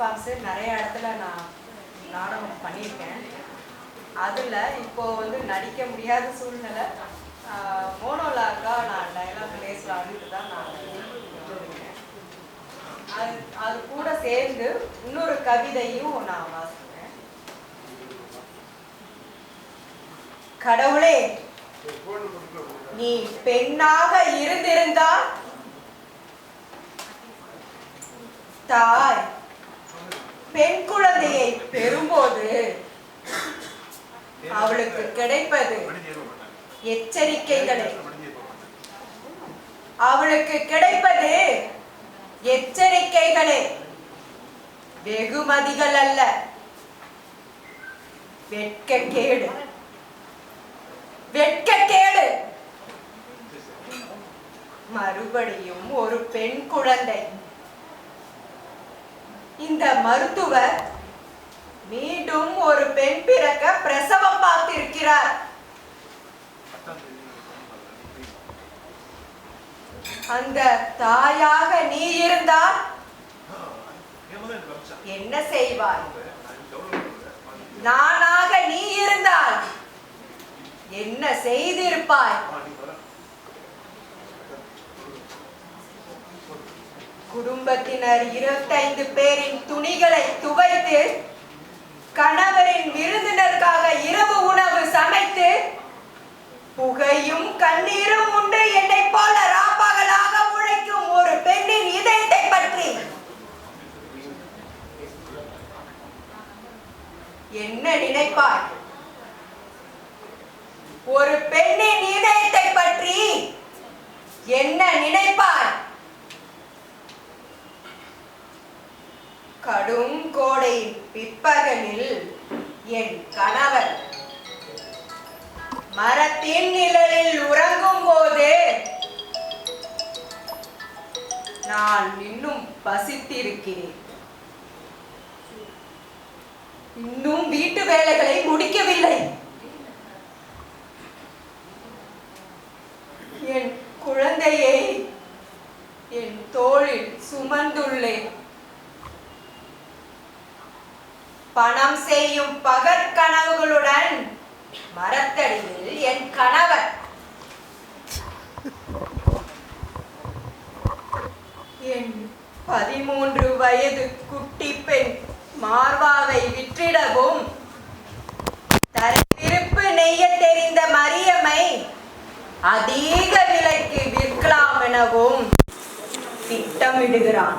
பர்ஃபார்ம்ஸு நிறைய இடத்துல நான் நாடகம் பண்ணியிருக்கேன். அதில் இப்போ வந்து நடிக்க முடியாத சூழ்நிலை மோனோலாக்கா நான் டைலாக் பேசலான்ட்டு தான் நான் அது அது கூட சேர்ந்து இன்னொரு கவிதையும் நான் வாசிக்கிறேன். கடவுளே நீ பெண்ணாக இருந்திருந்தா தாய் பெண் குழந்தையை பெறும்போது அவளுக்கு கிடைப்பது எச்சரிக்கைகளே. அவளுக்கு கிடைப்பது எச்சரிக்கைகளே. வெகுமதிகள் அல்ல. வெட்கக்கேடு. வெட்கக்கேடு. மறுபடியும் ஒரு பெண் குழந்தை. இந்த மருத்துவர் மீண்டும் ஒரு பெண் பிறக்க பிரசவம் பார்த்திருக்கிறார். அந்த தாயாக நீ இருந்தால் என்ன செய்வாய்? நானாக நீ இருந்தால் என்ன செய்திருப்பாய்? குடும்பத்தினர் இருபத்தைந்து பேரின் துணிகளை துவைத்து கணவரின் விருந்தினருக்காக இரவு உணவு சமைத்து புகையும் கண்ணீரும் உண்டு என்னை போல ராப்பகலாக உழைக்கும் ஒரு பெண்ணின் இதயத்தை பற்றி. என்ன நினைப்பாய்? ஒரு பெண்ணின் இதயத்தை பற்றி என்ன நினைப்பாய் கடும் கோடை பிற்பகலில் என் கணவர் மரத்தின் நிழலில் உறங்கும் போது நான் இன்னும் பசித்திருக்கிறேன். இன்னும் வீட்டு வேலைகளை முடிக்கவில்லை. என் குழந்தையை என் தோளில் சுமந்துள்ளேன். பணம் செய்யும் பகற்கனவுகளுடன் மரத்தடியில் என் கணவர். என் பதிமூன்று வயது குட்டி பெண் மார்வாவை விற்றிடவும் தரவிருப்பு நெய்ய தெரிந்த மரியம்மை அதிக விலைக்கு விற்கலாம் எனவும் திட்டமிடுகிறான்.